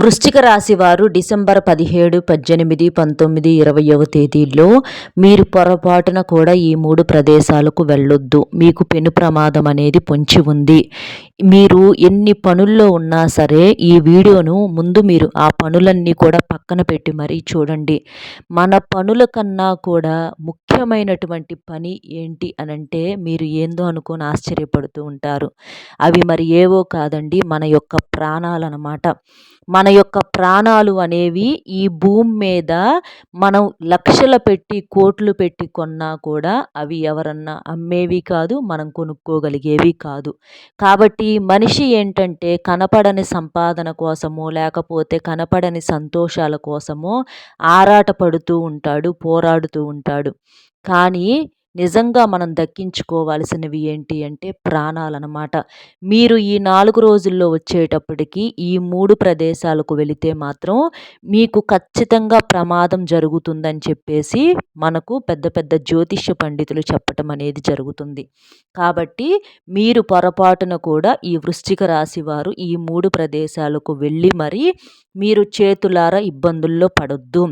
వృశ్చిక రాశి వారు డిసెంబర్ పదిహేడు పద్దెనిమిది పంతొమ్మిది ఇరవయవ తేదీల్లో మీరు పొరపాటున కూడా ఈ మూడు ప్రదేశాలకు వెళ్ళొద్దు. మీకు పెను ప్రమాదం అనేది పొంచి ఉంది. మీరు ఎన్ని పనుల్లో ఉన్నా సరే ఈ వీడియోను ముందు మీరు ఆ పనులన్నీ కూడా పక్కన పెట్టి మరీ చూడండి. మన పనుల కన్నా కూడా ముఖ్యమైనటువంటి పని ఏంటి అనంటే మీరు ఏందో అనుకొని ఆశ్చర్యపడుతూ ఉంటారు. అవి మరి ఏవో కాదండి మన యొక్క ప్రాణాలు అన్నమాట మన యొక్క ప్రాణాలు అనేవి ఈ భూమి మీద మనం లక్షలు పెట్టి కోట్లు పెట్టి కొన్నా కూడా అవి ఎవరన్నా అమ్మేవి కాదు మనం కొనుక్కోగలిగేవి కాదు. కాబట్టి మనిషి ఏంటంటే కనపడని సంపాదన కోసమో లేకపోతే కనపడని సంతోషాల కోసమో ఆరాటపడుతూ ఉంటాడు పోరాడుతూ ఉంటాడు. కానీ నిజంగా మనం దక్కించుకోవాల్సినవి ఏంటి అంటే ప్రాణాలన్నమాట. మీరు ఈ నాలుగు రోజుల్లో వచ్చేటప్పటికి ఈ మూడు ప్రదేశాలకు వెళితే మాత్రం మీకు ఖచ్చితంగా ప్రమాదం జరుగుతుందని చెప్పేసి మనకు పెద్ద పెద్ద జ్యోతిష్య పండితులు చెప్పటం అనేది జరుగుతుంది. కాబట్టి మీరు పొరపాటున కూడా ఈ వృశ్చిక రాశి వారు ఈ మూడు ప్రదేశాలకు వెళ్ళి మరి మీరు చేతులారా ఇబ్బందుల్లో పడొద్దు.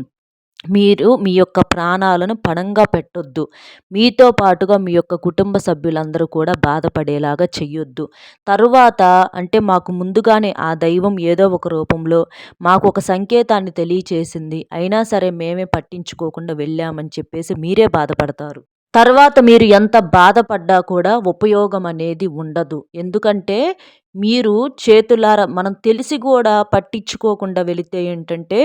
మీరు మీ యొక్క ప్రాణాలను పణంగా పెట్టొద్దు. మీతో పాటుగా మీ యొక్క కుటుంబ సభ్యులందరూ కూడా బాధపడేలాగా చెయ్యొద్దు. తరువాత అంటే మాకు ముందుగానే ఆ దైవం ఏదో ఒక రూపంలో మాకు ఒక సంకేతాన్ని తెలియచేసింది. అయినా సరే మేమే పట్టించుకోకుండా వెళ్ళామని చెప్పేసి మీరే బాధపడతారు. తర్వాత మీరు ఎంత బాధపడ్డా కూడా ఉపయోగం అనేది ఉండదు. ఎందుకంటే మీరు చేతులారా మనం తెలిసి కూడా పట్టించుకోకుండా వెళితే ఏంటంటే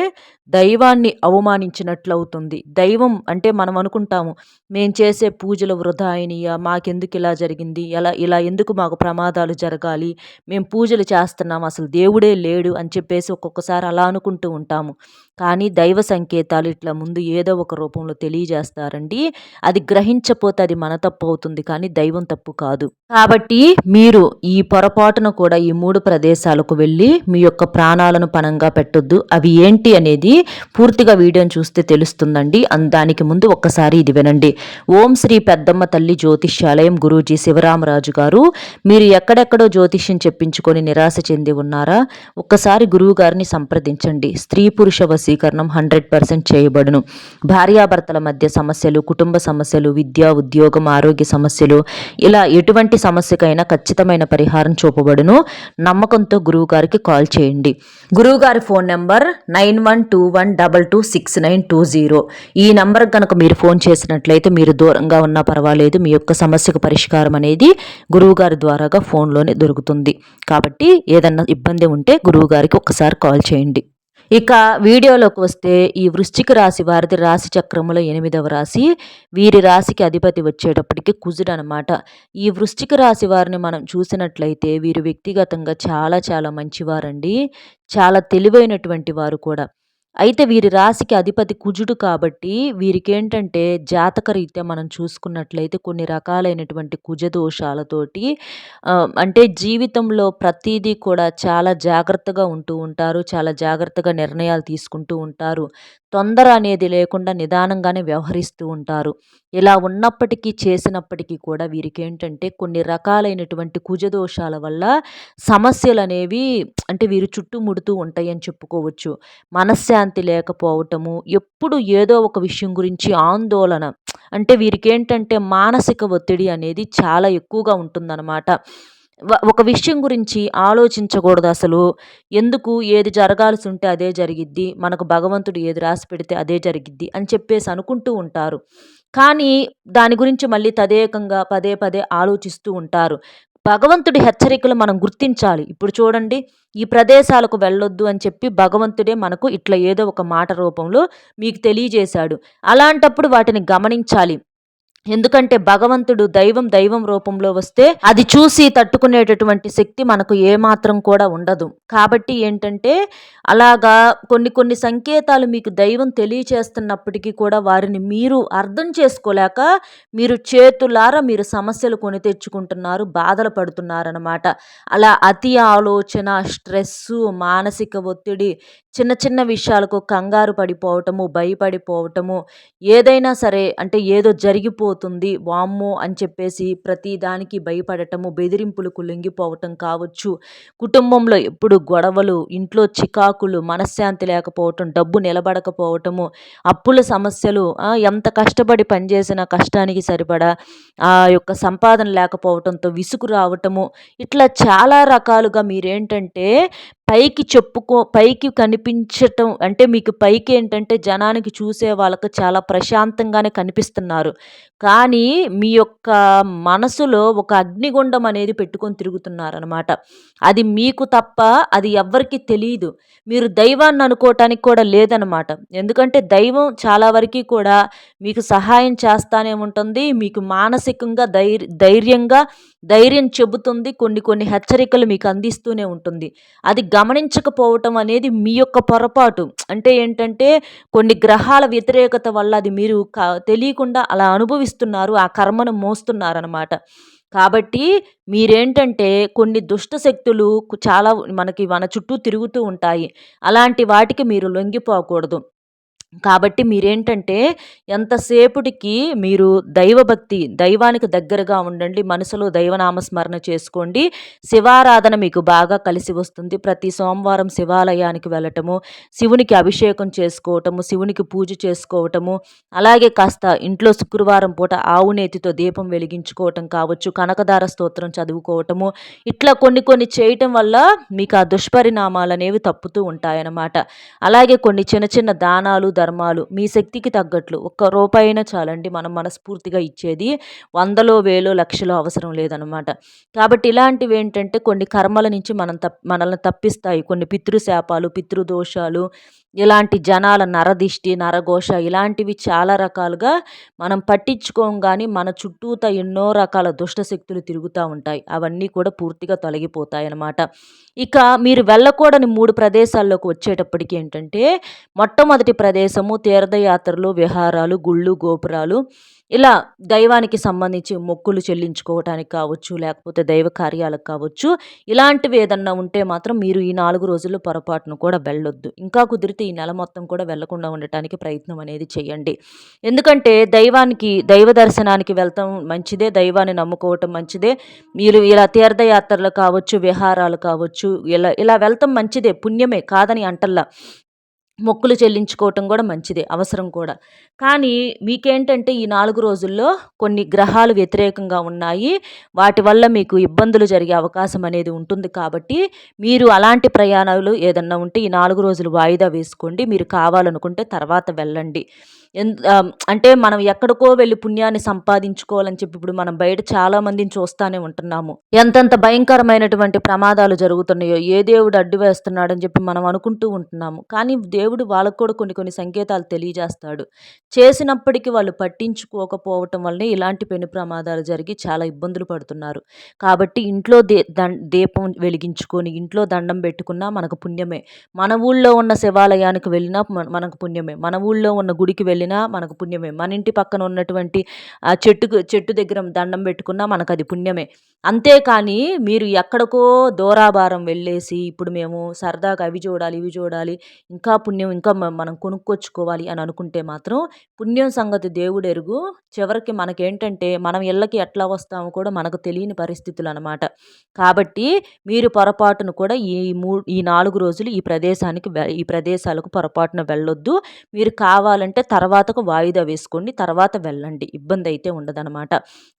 దైవాన్ని అవమానించినట్లు అవుతుంది దైవం అంటే మనం అనుకుంటాము మేము చేసే పూజలు వృధా అయినయా మాకెందుకు ఇలా జరిగింది? ఎలా ఇలా ఎందుకు మాకు ప్రమాదాలు జరగాలి? మేము పూజలు చేస్తున్నాం అసలు దేవుడే లేడు అని చెప్పేసి ఒక్కొక్కసారి అలా అనుకుంటూ ఉంటాము. కానీ దైవ సంకేతాలు ఇట్లా ముందు ఏదో ఒక రూపంలో తెలియజేస్తారండి. అది గ్రహించపోతే అది మన తప్పు అవుతుంది కానీ దైవం తప్పు కాదు. కాబట్టి మీరు ఈ పొరపాటున కూడా ఈ మూడు ప్రదేశాలకు వెళ్ళి మీ యొక్క ప్రాణాలను పణంగా పెట్టొద్దు. అవి ఏంటి అనేది పూర్తిగా వీడియోని చూస్తే తెలుస్తుందండి. దానికి ముందు ఒక్కసారి ఇది వినండి. ఓం శ్రీ పెద్దమ్మ తల్లి జ్యోతిష్యాలయం గురూజీ శివరామరాజు గారు మీరు ఎక్కడెక్కడో జ్యోతిష్యం చెప్పించుకొని నిరాశ చెంది ఉన్నారా? ఒక్కసారి గురువు గారిని సంప్రదించండి. స్త్రీ పురుష స్వీకరణం హండ్రెడ్ పర్సెంట్ చేయబడును. భార్యాభర్తల మధ్య సమస్యలు కుటుంబ సమస్యలు విద్య ఉద్యోగం ఆరోగ్య సమస్యలు ఇలా ఎటువంటి సమస్యకైనా ఖచ్చితమైన పరిహారం చూపబడును. నమ్మకంతో గురువుగారికి కాల్ చేయండి. గురువుగారి phone number nine one two one double two six nine two zero. ఈ నంబర్ కనుక మీరు ఫోన్ చేసినట్లయితే మీరు దూరంగా ఉన్నా పర్వాలేదు. మీ యొక్క సమస్యకు పరిష్కారం అనేది గురువుగారి ద్వారాగా ఫోన్లోనే దొరుకుతుంది. కాబట్టి ఏదన్నా ఇబ్బంది ఉంటే గురువుగారికి ఒకసారి కాల్ చేయండి. ఇక వీడియోలోకి వస్తే ఈ వృశ్చిక రాశి వారిది రాశి చక్రములో ఎనిమిదవ రాశి. వీరి రాశికి అధిపతి వచ్చేటప్పటికి కుజుడు అనమాట ఈ వృశ్చిక రాశి వారిని మనం చూసినట్లయితే వీరు వ్యక్తిగతంగా చాలా చాలా మంచివారండి. చాలా తెలివైనటువంటి వారు కూడా. అయితే వీరి రాశికి అధిపతి కుజుడు కాబట్టి వీరికేంటంటే జాతకరీత్యా మనం చూసుకున్నట్లయితే కొన్ని రకాలైనటువంటి కుజదోషాలతోటి అంటే జీవితంలో ప్రతిదీ కూడా చాలా జాగ్రత్తగా ఉంటూ ఉంటారు చాలా జాగ్రత్తగా నిర్ణయాలు తీసుకుంటూ ఉంటారు. తొందర అనేది లేకుండా నిదానంగానే వ్యవహరిస్తూ ఉంటారు. ఇలా ఉన్నప్పటికీ చేసినప్పటికీ కూడా వీరికి ఏంటంటే కొన్ని రకాలైనటువంటి కుజదోషాల వల్ల సమస్యలు అనేవి అంటే వీరు చుట్టుముడుతూ ఉంటాయని చెప్పుకోవచ్చు. మనశ్శాంతి లేకపోవటము ఎప్పుడు ఏదో ఒక విషయం గురించి ఆందోళన అంటే వీరికి ఏంటంటే మానసిక ఒత్తిడి అనేది చాలా ఎక్కువగా ఉంటుందన్నమాట. ఒక విషయం గురించి ఆలోచించకూడదు అసలు. ఎందుకు? ఏది జరగాల్సి ఉంటే అదే జరిగిద్ది. మనకు భగవంతుడు ఏది రాసి పెడితే అదే జరిగిద్ది అని చెప్పేసి అనుకుంటూ ఉంటారు. కానీ దాని గురించి మళ్ళీ తదేకంగా పదే పదే ఆలోచిస్తూ ఉంటారు. భగవంతుడి హెచ్చరికలు మనం గుర్తించాలి. ఇప్పుడు చూడండి ఈ ప్రదేశాలకు వెళ్ళొద్దు అని చెప్పి భగవంతుడే మనకు ఇట్లా ఏదో ఒక మాట రూపంలో మీకు తెలియజేశాడు. అలాంటప్పుడు వాటిని గమనించాలి. ఎందుకంటే భగవంతుడు దైవం దైవం రూపంలో వస్తే అది చూసి తట్టుకునేటటువంటి శక్తి మనకు ఏమాత్రం కూడా ఉండదు. కాబట్టి ఏంటంటే అలాగా కొన్ని కొన్ని సంకేతాలు మీకు దైవం తెలియచేస్తున్నప్పటికీ కూడా వారిని మీరు అర్థం చేసుకోలేక మీరు చేతులారా మీరు సమస్యలు కొని తెచ్చుకుంటున్నారు బాధలు పడుతున్నారనమాట అలా అతి ఆలోచన స్ట్రెస్సు మానసిక ఒత్తిడి చిన్న చిన్న విషయాలకు కంగారు పడిపోవటము భయపడిపోవటము ఏదైనా సరే అంటే ఏదో జరిగిపో జరిగిపోతుంది వామ్మో అని చెప్పేసి ప్రతి దానికి భయపడటము బెదిరింపులకు లొంగిపోవటం కావచ్చు. కుటుంబంలో ఎప్పుడు గొడవలు ఇంట్లో చికాకులు మనశ్శాంతి లేకపోవటం డబ్బు నిలబడకపోవటము అప్పుల సమస్యలు ఎంత కష్టపడి పనిచేసిన కష్టానికి సరిపడా ఆ యొక్క సంపాదన లేకపోవటంతో విసుగు రావటము ఇట్లా చాలా రకాలుగా మీరేంటంటే పైకి చెప్పుకో పైకి కనిపించటం అంటే మీకు పైకి ఏంటంటే జనానికి చూసే వాళ్ళకు చాలా ప్రశాంతంగానే కనిపిస్తున్నారు. కానీ మీ యొక్క మనసులో ఒక అగ్నిగుండం అనేది పెట్టుకొని తిరుగుతున్నారనమాట అది మీకు తప్ప అది ఎవ్వరికి తెలియదు మీరు దైవాన్ని అనుకోవటానికి కూడా లేదనమాట ఎందుకంటే దైవం చాలా వరకు కూడా మీకు సహాయం చేస్తానే ఉంటుంది. మీకు మానసికంగా ధైర్య ధైర్యంగా ధైర్యం చెబుతుంది కొన్ని కొన్ని హెచ్చరికలు మీకు అందిస్తూనే ఉంటుంది. అది గమనించకపోవటం అనేది మీ యొక్క పొరపాటు. అంటే ఏంటంటే కొన్ని గ్రహాల వ్యతిరేకత వల్ల అది మీరు తెలియకుండా అలా అనుభవిస్తున్నారు ఆ కర్మను మోస్తున్నారనమాట కాబట్టి మీరేంటంటే కొన్ని దుష్ట శక్తులు చాలా మనకి మన చుట్టూ తిరుగుతూ ఉంటాయి. అలాంటి వాటికి మీరు లొంగిపోకూడదు. కాబట్టి మీరేంటంటే ఎంతసేపుటికి మీరు దైవభక్తి దైవానికి దగ్గరగా ఉండండి మనసులో దైవనామస్మరణ చేసుకోండి. శివారాధన మీకు బాగా కలిసి వస్తుంది. ప్రతి సోమవారం శివాలయానికి వెళ్ళటము శివునికి అభిషేకం చేసుకోవటము శివునికి పూజ చేసుకోవటము అలాగే కాస్త ఇంట్లో శుక్రవారం పూట ఆవు నేతితో దీపం వెలిగించుకోవటం కావచ్చు కనకదార స్తోత్రం చదువుకోవటము ఇట్లా కొన్ని కొన్ని చేయటం వల్ల మీకు ఆ దుష్పరిణామాలు అనేవి తప్పుతూ ఉంటాయన్నమాట. అలాగే కొన్ని చిన్న చిన్న దానాలు ధర్మాలు మీ శక్తికి తగ్గట్లు ఒక్క రూపాయి అయినా చాలండి మనం మనస్ఫూర్తిగా ఇచ్చేది. వందలో వేలో లక్షలో అవసరం లేదనమాట కాబట్టి ఇలాంటివి ఏంటంటే కొన్ని కర్మల నుంచి మనం తప్ మనల్ని తప్పిస్తాయి. కొన్ని పితృశాపాలు పితృదోషాలు ఇలాంటి జనాల నరదిష్టి నరఘోష ఇలాంటివి చాలా రకాలుగా మనం పట్టించుకోం కానీ మన చుట్టూత ఎన్నో రకాల దుష్ట శక్తులు తిరుగుతూ ఉంటాయి. అవన్నీ కూడా పూర్తిగా తొలగిపోతాయి అన్నమాట ఇక మీరు వెళ్ళకూడని మూడు ప్రదేశాల్లోకి వచ్చేటప్పటికి ఏంటంటే మొట్టమొదటి ప్రదేశము తీర్థయాత్రలు విహారాలు గుళ్ళు గోపురాలు ఇలా దైవానికి సంబంధించి మొక్కులు చెల్లించుకోవటానికి కావచ్చు లేకపోతే దైవ కార్యాలకు కావచ్చు ఇలాంటివి ఏదన్నా ఉంటే మాత్రం మీరు ఈ నాలుగు రోజుల్లో పొరపాటును కూడా వెళ్ళొద్దు. ఇంకా కుదిరితే ఈ నెల మొత్తం కూడా వెళ్ళకుండా ఉండటానికి ప్రయత్నం అనేది చేయండి. ఎందుకంటే దైవానికి దైవ దర్శనానికి వెళ్తాం మంచిదే దైవాన్ని నమ్ముకోవటం మంచిదే. మీరు ఇలా తీర్థయాత్రలు కావచ్చు విహారాలు కావచ్చు ఇలా ఇలా వెళ్తాం మంచిదే పుణ్యమే కాదని అంటల్లా. మొక్కులు చెల్లించుకోవటం కూడా మంచిదే అవసరం కూడా. కానీ మీకేంటంటే ఈ నాలుగు రోజుల్లో కొన్ని గ్రహాలు వ్యతిరేకంగా ఉన్నాయి. వాటి వల్ల మీకు ఇబ్బందులు జరిగే అవకాశం అనేది ఉంటుంది కాబట్టి మీరు అలాంటి ప్రయాణాలు ఏదన్నా ఉంటే ఈ నాలుగు రోజులు వాయిదా వేసుకోండి. మీరు కావాలనుకుంటే తర్వాత వెళ్ళండి. అంటే మనం ఎక్కడికో వెళ్ళి పుణ్యాన్ని సంపాదించుకోవాలని చెప్పి ఇప్పుడు మనం బయట చాలా మందిని చూస్తూనే ఉంటున్నాము. ఎంతెంత భయంకరమైనటువంటి ప్రమాదాలు జరుగుతున్నాయో ఏ దేవుడు అడ్డు వేస్తున్నాడని చెప్పి మనం అనుకుంటూ ఉంటున్నాము. కానీ దేవుడు వాళ్ళకు కూడా కొన్ని కొన్ని సంకేతాలు తెలియజేస్తాడు. చేసినప్పటికీ వాళ్ళు పట్టించుకోకపోవటం వల్లనే ఇలాంటి పెను ప్రమాదాలు జరిగి చాలా ఇబ్బందులు పడుతున్నారు. కాబట్టి ఇంట్లో దే దీపం వెలిగించుకొని ఇంట్లో దండం పెట్టుకున్నా మనకు పుణ్యమే. మన ఊళ్ళో ఉన్న శివాలయానికి వెళ్ళినా మనకు పుణ్యమే. మన ఊళ్ళో ఉన్న గుడికి వెళ్ళి వెళ్ళినా మనకు పుణ్యమే. మన ఇంటి పక్కన ఉన్నటువంటి ఆ చెట్టుకు చెట్టు దగ్గర దండం పెట్టుకున్నా మనకు అది పుణ్యమే. అంతేకాని మీరు ఎక్కడికో దూరాభారం వెళ్ళేసి ఇప్పుడు మేము సరదాగా అవి చూడాలి ఇవి చూడాలి ఇంకా పుణ్యం ఇంకా మనం కొనుక్కొచ్చుకోవాలి అని అనుకుంటే మాత్రం పుణ్యం సంగతి దేవుడు ఎరుగు చివరికి మనకేంటంటే మనం ఇళ్ళకి ఎట్లా వస్తామో కూడా మనకు తెలియని పరిస్థితులు అనమాట కాబట్టి మీరు పొరపాటును కూడా ఈ మూ ఈ నాలుగు రోజులు ఈ ప్రదేశానికి ఈ ప్రదేశాలకు పొరపాటున వెళ్ళొద్దు. మీరు కావాలంటే తర్వాత తర్వాతకు వాయిదా వేసుకోండి తర్వాత వెళ్ళండి. ఇబ్బంది అయితే ఉండదనమాట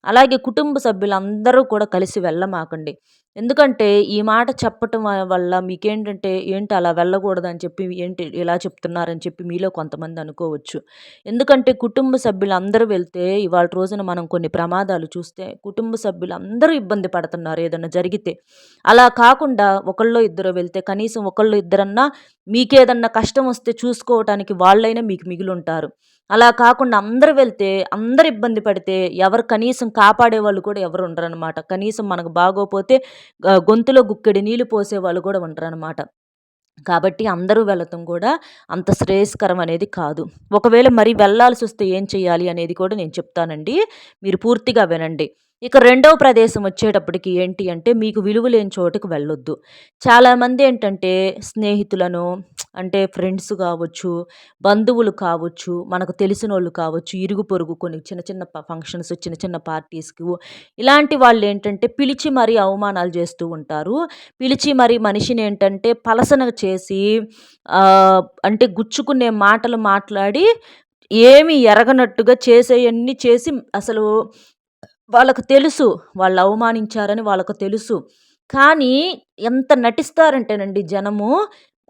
అలాగే కుటుంబ సభ్యులందరూ కూడా కలిసి వెళ్ళమాకండి. ఎందుకంటే ఈ మాట చెప్పటం వల్ల మీకేంటంటే ఏంటి అలా వెళ్ళకూడదని చెప్పి ఏంటి ఇలా చెప్తున్నారని చెప్పి మీలో కొంతమంది అనుకోవచ్చు. ఎందుకంటే కుటుంబ సభ్యులు అందరూ వెళ్తే ఇవాళ రోజున మనం కొన్ని ప్రమాదాలు చూస్తే కుటుంబ సభ్యులు అందరూ ఇబ్బంది పడుతున్నారు ఏదన్నా జరిగితే. అలా కాకుండా ఒకళ్ళో ఇద్దరు వెళ్తే కనీసం ఒకళ్ళు ఇద్దరన్నా మీకేదన్నా కష్టం వస్తే చూసుకోవటానికి వాళ్ళైనా మీకు మిగిలి ఉంటారు అలా కాకుండా అందరు వెళ్తే అందరు ఇబ్బంది పడితే ఎవరు కనీసం కాపాడే వాళ్ళు కూడా ఎవరు ఉండరనమాట కనీసం మనకు బాగోపోతే గొంతులో గుక్కెడి నీళ్ళు పోసే వాళ్ళు కూడా ఉండరనమాట కాబట్టి అందరూ వెళ్ళటం కూడా అంత శ్రేయస్కరం అనేది కాదు. ఒకవేళ మరి వెళ్ళాల్సి వస్తే ఏం చేయాలి అనేది కూడా నేను చెప్తానండి. మీరు పూర్తిగా వినండి. ఇక రెండవ ప్రదేశం వచ్చేటప్పటికి ఏంటి అంటే మీకు విలువ లేని చోటుకి వెళ్ళొద్దు. చాలామంది ఏంటంటే స్నేహితులను అంటే ఫ్రెండ్స్ కావచ్చు బంధువులు కావచ్చు మనకు తెలిసిన వాళ్ళు కావచ్చు ఇరుగు పొరుగు కొన్ని చిన్న చిన్న ఫంక్షన్స్ చిన్న చిన్న పార్టీస్కి ఇలాంటి వాళ్ళు ఏంటంటే పిలిచి మరీ అవమానాలు చేస్తూ ఉంటారు. పిలిచి మరీ మనిషిని ఏంటంటే పలసన చేసి అంటే గుచ్చుకునే మాటలు మాట్లాడి ఏమి ఎరగనట్టుగా చేసేయన్నీ చేసి అసలు వాళ్ళకు తెలుసు వాళ్ళు అవమానించారని వాళ్ళకు తెలుసు. కానీ ఎంత నటిస్తారంటేనండి జనము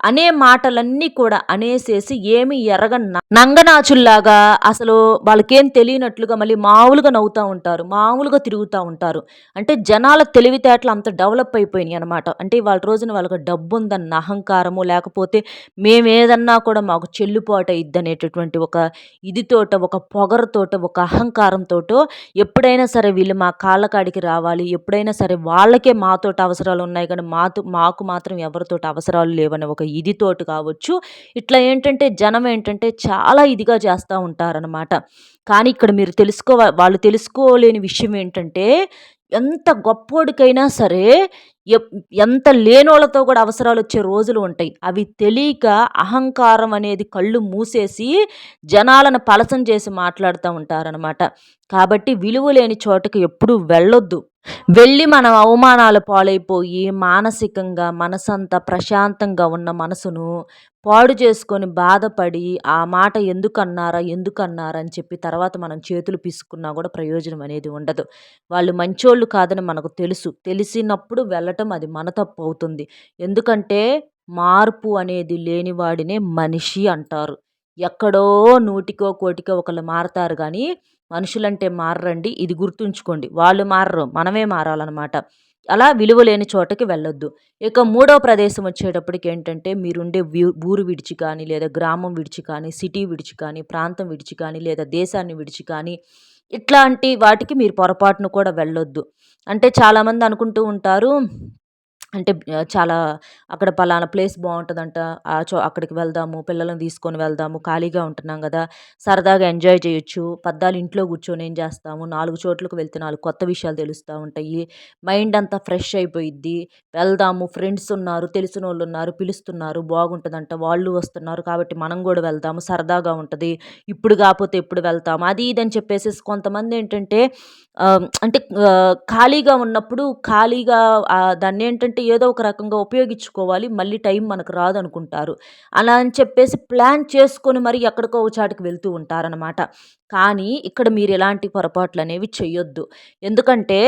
అనే మాటలన్నీ కూడా అనేసేసి ఏమి ఎరగ నంగనాచుల్లాగా అసలు వాళ్ళకేం తెలియనట్లుగా మళ్ళీ మామూలుగా నవ్వుతూ ఉంటారు మామూలుగా తిరుగుతూ ఉంటారు. అంటే జనాల తెలివితేటలు అంత డెవలప్ అయిపోయినాయి అనమాట అంటే వాళ్ళ రోజున వాళ్ళకి డబ్బు ఉందన్న అహంకారము లేకపోతే మేమేదన్నా కూడా మాకు చెల్లుబాటు అయిద్ది అనేటటువంటి ఒక ఇదితోట ఒక పొగరతోట ఒక అహంకారంతోటో ఎప్పుడైనా సరే వీళ్ళు మా కాళ్ళకాడికి రావాలి ఎప్పుడైనా సరే వాళ్ళకే మాతోటి అవసరాలు ఉన్నాయి కానీ మాతో మాకు మాత్రం ఎవరితోటి అవసరాలు లేవని ఒక ఇది తోటి కావచ్చు. ఇట్లా ఏంటంటే జనం ఏంటంటే చాలా ఇదిగా చేస్తూ ఉంటారనమాట కానీ ఇక్కడ మీరు తెలుసుకో వాళ్ళు తెలుసుకోలేని విషయం ఏంటంటే ఎంత గొప్పోడికైనా సరే ఎంత లేనోళ్ళతో కూడా అవసరాలు వచ్చే రోజులు ఉంటాయి. అవి తెలియక అహంకారం అనేది కళ్ళు మూసేసి జనాలను పలసం చేసి మాట్లాడుతూ ఉంటారనమాట కాబట్టి విలువ లేని చోటకి ఎప్పుడూ వెళ్ళొద్దు. వెళ్ళి మనం అవమానాలు పాలైపోయి మానసికంగా మనసంతా ప్రశాంతంగా ఉన్న మనసును పాడు చేసుకొని బాధపడి ఆ మాట ఎందుకన్నారా ఎందుకన్నారా అని చెప్పి తర్వాత మనం చేతులు పిసుకున్నా కూడా ప్రయోజనం అనేది ఉండదు. వాళ్ళు మంచోళ్ళు కాదని మనకు తెలుసు. తెలిసినప్పుడు వెళ్ళటం అది మన తప్పు అవుతుంది. ఎందుకంటే మార్పు అనేది లేనివాడినే మనిషి అంటారు. ఎక్కడో నూటికో కోటికో ఒకళ్ళు మారతారు కానీ మనుషులంటే మారరండి. ఇది గుర్తుంచుకోండి. వాళ్ళు మారరు. మనమే మారాలన్నమాట. అలా విలువ లేని చోటకి వెళ్ళొద్దు. ఇక మూడో ప్రదేశం వచ్చేటప్పటికి ఏంటంటే మీరుండే ఊరు విడిచి కానీ లేదా గ్రామం విడిచి కానీ సిటీ విడిచి కానీ ప్రాంతం విడిచి కానీ లేదా దేశాన్ని విడిచి కానీ ఇట్లాంటి వాటికి మీరు పొరపాటును కూడా వెళ్ళొద్దు. అంటే చాలామంది అనుకుంటూ ఉంటారు అంటే చాలా అక్కడ పలానా ప్లేస్ బాగుంటుందంట ఆ చో అక్కడికి వెళ్దాము పిల్లలను తీసుకొని వెళ్దాము ఖాళీగా ఉంటున్నాం కదా. సరదాగా ఎంజాయ్ చేయొచ్చు. పద్దాలు ఇంట్లో కూర్చొని ఏం చేస్తాము? నాలుగు చోట్లకు వెళ్తే నాలుగు కొత్త విషయాలు తెలుస్తూ ఉంటాయి. మైండ్ అంతా ఫ్రెష్ అయిపోయిద్ది. వెళ్దాము ఫ్రెండ్స్ ఉన్నారు తెలిసిన వాళ్ళు ఉన్నారు పిలుస్తున్నారు బాగుంటుందంట. వాళ్ళు వస్తున్నారు కాబట్టి మనం కూడా వెళ్దాము సరదాగా ఉంటుంది. ఇప్పుడు కాకపోతే ఎప్పుడు వెళ్తాము? అది ఇది అని చెప్పేసి కొంతమంది ఏంటంటే అంటే ఖాళీగా ఉన్నప్పుడు ఖాళీగా దాన్ని ఏంటంటే ఏదో ఒక రకంగా ఉపయోగించుకోవాలి మళ్ళీ టైం మనకు రాదనుకుంటారు. అలా అని చెప్పేసి ప్లాన్ చేసుకొని మరి ఎక్కడికో చాటుకు వెళ్తూ ఉంటారనమాట కానీ ఇక్కడ మీరు ఎలాంటి పొరపాట్లు అనేవి చేయొద్దు ఎందుకంటే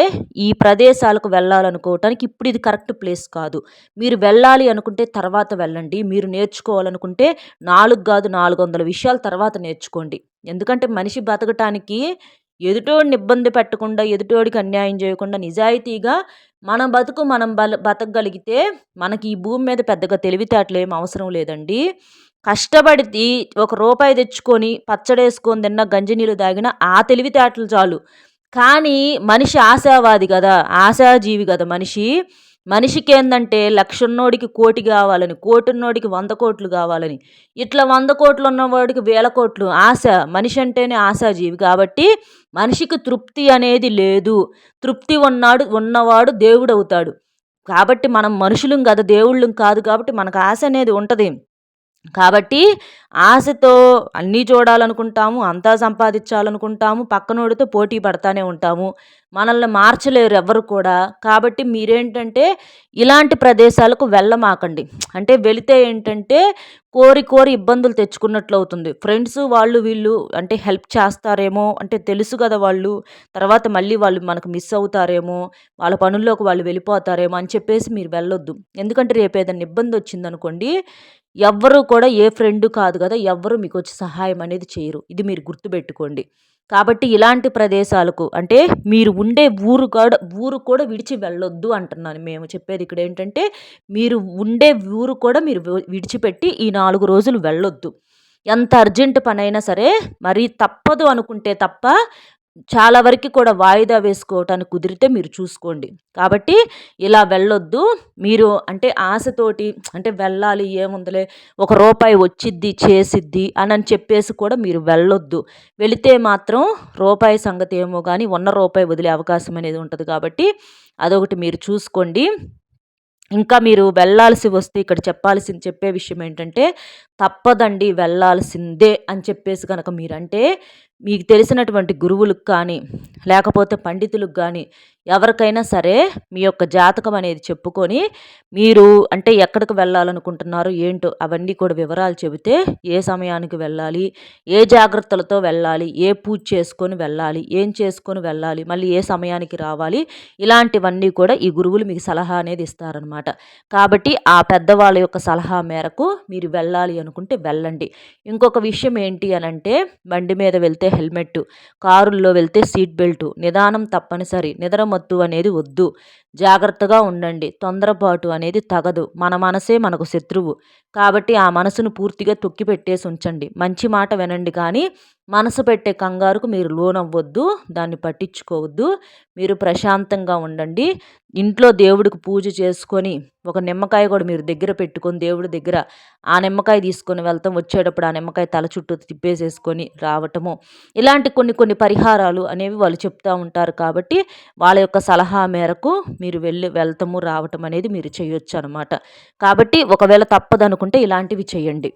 ఈ ప్రదేశాలకు వెళ్ళాలనుకోవటానికి ఇప్పుడు ఇది కరెక్ట్ ప్లేస్ కాదు. మీరు వెళ్ళాలి అనుకుంటే తర్వాత వెళ్ళండి. మీరు నేర్చుకోవాలనుకుంటే నాలుగు కాదు నాలుగు వందల విషయాల తర్వాత నేర్చుకోండి. ఎందుకంటే మనిషి బతకటానికి ఎదుటోడిని ఇబ్బంది పెట్టకుండా ఎదుటోడికి అన్యాయం చేయకుండా నిజాయితీగా మన బతుకు మనం బల బతకగలిగితే మనకి ఈ భూమి మీద పెద్దగా తెలివితేటలు ఏం అవసరం లేదండి. కష్టపడి ఒక రూపాయి తెచ్చుకొని పచ్చడేసుకొని తిన్న గంజి నీళ్ళు తాగిన ఆ తెలివితేటలు చాలు. కానీ మనిషి ఆశావాది కదా ఆశాజీవి కదా మనిషి. మనిషికి ఏంటంటే లక్షన్నోడికి కోటి కావాలని కోటి ఉన్నోడికి వంద కోట్లు కావాలని. ఇట్లా వంద కోట్లు ఉన్నవాడికి వేల కోట్లు ఆశ మనిషి అంటేనే ఆశాజీవి. కాబట్టి మనిషికి తృప్తి అనేది లేదు. తృప్తి ఉన్నాడు ఉన్నవాడు దేవుడు అవుతాడు కాబట్టి మనం మనుషులం కదా దేవుళ్ళం కాదు కాబట్టి మనకు ఆశ అనేది ఉంటుంది. కాబట్టి ఆశతో అన్నీ చూడాలనుకుంటాము అంతా సంపాదించాలనుకుంటాము పక్కనోడితో పోటీ పడతానే ఉంటాము. మనల్ని మార్చలేరు ఎవరు కూడా. కాబట్టి మీరేంటంటే ఇలాంటి ప్రదేశాలకు వెళ్ళమాకండి. అంటే వెళితే ఏంటంటే కోరి కోరి ఇబ్బందులు తెచ్చుకున్నట్లు అవుతుంది ఫ్రెండ్స్ వాళ్ళు వీళ్ళు అంటే హెల్ప్ చేస్తారేమో అంటే తెలుసు కదా వాళ్ళు. తర్వాత మళ్ళీ వాళ్ళు మనకు మిస్ అవుతారేమో వాళ్ళ పనుల్లోకి వాళ్ళు వెళ్ళిపోతారేమో అని చెప్పేసి మీరు వెళ్ళొద్దు. ఎందుకంటే రేపు ఏదైనా ఇబ్బంది వచ్చిందనుకోండి ఎవ్వరూ కూడా ఏ ఫ్రెండ్ కాదు కదా ఎవ్వరు మీకు వచ్చి సహాయం అనేది చేయరు. ఇది మీరు గుర్తుపెట్టుకోండి. కాబట్టి ఇలాంటి ప్రదేశాలకు అంటే మీరు ఉండే ఊరు కూడా ఊరు కూడా విడిచి వెళ్ళొద్దు అంటున్నాను మేము చెప్పేది ఇక్కడ ఏంటంటే మీరు ఉండే ఊరు కూడా మీరు విడిచిపెట్టి ఈ నాలుగు రోజులు వెళ్ళొద్దు. ఎంత అర్జెంట్ పనైనా సరే మరి తప్పదు అనుకుంటే తప్ప చాలా వరకు కూడా వాయిదా వేసుకోవటానికి కుదిరితే మీరు చూసుకోండి. కాబట్టి ఇలా వెళ్ళొద్దు. మీరు అంటే ఆశతోటి అంటే వెళ్ళాలి ఏముందలే ఒక రూపాయి వచ్చిద్ది చేసిద్ది అని అని చెప్పేసి కూడా మీరు వెళ్ళొద్దు. వెళితే మాత్రం రూపాయి సంగతి ఏమో కానీ ఉన్న రూపాయి వదిలే అవకాశం అనేది ఉంటుంది కాబట్టి అదొకటి మీరు చూసుకోండి. ఇంకా మీరు వెళ్ళాల్సి వస్తే ఇక్కడ చెప్పాల్సింది చెప్పే విషయం ఏంటంటే తప్పదండి వెళ్ళాల్సిందే అని చెప్పేసి కనుక మీరంటే మీకు తెలిసినటువంటి గురువులకు కానీ లేకపోతే పండితులకు కానీ ఎవరికైనా సరే మీ యొక్క జాతకం అనేది చెప్పుకొని మీరు అంటే ఎక్కడికి వెళ్ళాలనుకుంటున్నారు ఏంటో అవన్నీ కూడా వివరాలు చెబితే ఏ సమయానికి వెళ్ళాలి ఏ జాగ్రత్తలతో వెళ్ళాలి ఏ పూజ చేసుకొని వెళ్ళాలి ఏం చేసుకొని వెళ్ళాలి మళ్ళీ ఏ సమయానికి రావాలి ఇలాంటివన్నీ కూడా ఈ గురువులు మీకు సలహా అనేది ఇస్తారనమాట కాబట్టి ఆ పెద్దవాళ్ళ యొక్క సలహా మేరకు మీరు వెళ్ళాలి అనుకుంటే వెళ్ళండి. ఇంకొక విషయం ఏంటి అని అంటే బండి మీద వెళ్తే హెల్మెట్ కారుల్లో వెళ్తే సీట్ బెల్ట్ నిదానం తప్పనిసరి నిద్ర మత్తు అనేది వద్దు. జాగ్రత్తగా ఉండండి. తొందరపాటు అనేది తగదు. మన మనసే మనకు శత్రువు. కాబట్టి ఆ మనసును పూర్తిగా తొక్కిపెట్టేసి ఉంచండి. మంచి మాట వినండి కానీ మనసు పెట్టే కంగారుకు మీరు లోనవ్వద్దు దాన్ని పట్టించుకోవద్దు. మీరు ప్రశాంతంగా ఉండండి. ఇంట్లో దేవుడికి పూజ చేసుకొని ఒక నిమ్మకాయ కూడా మీరు దగ్గర పెట్టుకొని దేవుడి దగ్గర ఆ నిమ్మకాయ తీసుకొని వెళ్తాం. వచ్చేటప్పుడు ఆ నిమ్మకాయ తల చుట్టూ తిప్పేసేసుకొని రావటము. ఇలాంటి కొన్ని కొన్ని పరిహారాలు అనేవి వాళ్ళు చెప్తూ ఉంటారు కాబట్టి వాళ్ళ యొక్క సలహా మేరకు మీరు వెళ్ళి వెళ్తాము రావటం అనేది మీరు చేయొచ్చు అనమాట కాబట్టి ఒకవేళ తప్పదనుకుంటే ఇలాంటివి చేయండి.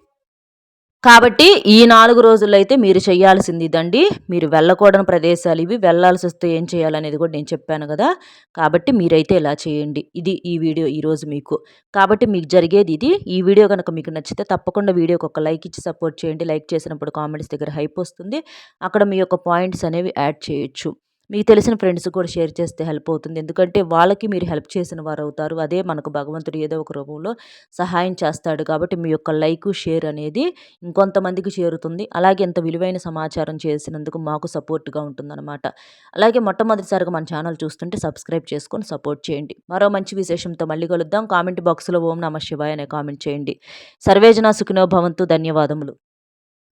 కాబట్టి ఈ నాలుగు రోజుల్లో అయితే మీరు చేయాల్సింది ఇదండి. మీరు వెళ్ళకూడని ప్రదేశాలు ఇవి వెళ్ళాల్సి వస్తే ఏం చేయాలనేది కూడా నేను చెప్పాను కదా. కాబట్టి మీరైతే ఇలా చేయండి. ఇది ఈ వీడియో ఈరోజు మీకు. కాబట్టి మీకు జరిగేది ఇది. ఈ వీడియో కనుక మీకు నచ్చితే తప్పకుండా వీడియోకి ఒక లైక్ ఇచ్చి సపోర్ట్ చేయండి. లైక్ చేసినప్పుడు కామెంట్స్ దగ్గర హైప్ వస్తుంది. అక్కడ మీ యొక్క పాయింట్స్ అనేవి యాడ్ చేయొచ్చు. మీకు తెలిసిన ఫ్రెండ్స్ కూడా షేర్ చేస్తే హెల్ప్ అవుతుంది. ఎందుకంటే వాళ్ళకి మీరు హెల్ప్ చేసిన వారు అవుతారు అదే మనకు భగవంతుడు ఏదో ఒక రూపంలో సహాయం చేస్తాడు కాబట్టి మీ యొక్క లైక్ షేర్ అనేది ఇంకొంతమందికి చేరుతుంది. అలాగే ఎంత విలువైన సమాచారం చేసినందుకు మాకు సపోర్ట్గా ఉంటుందన్నమాట. అలాగే మొట్టమొదటిసారిగా మన ఛానల్ చూస్తుంటే సబ్స్క్రైబ్ చేసుకొని సపోర్ట్ చేయండి. మరో మంచి విశేషంతో మళ్ళీ కలుద్దాం. కామెంట్ బాక్స్లో ఓం నమ శివాయ అనే కామెంట్ చేయండి. సర్వేజన సుఖినో భవంతు. ధన్యవాదములు.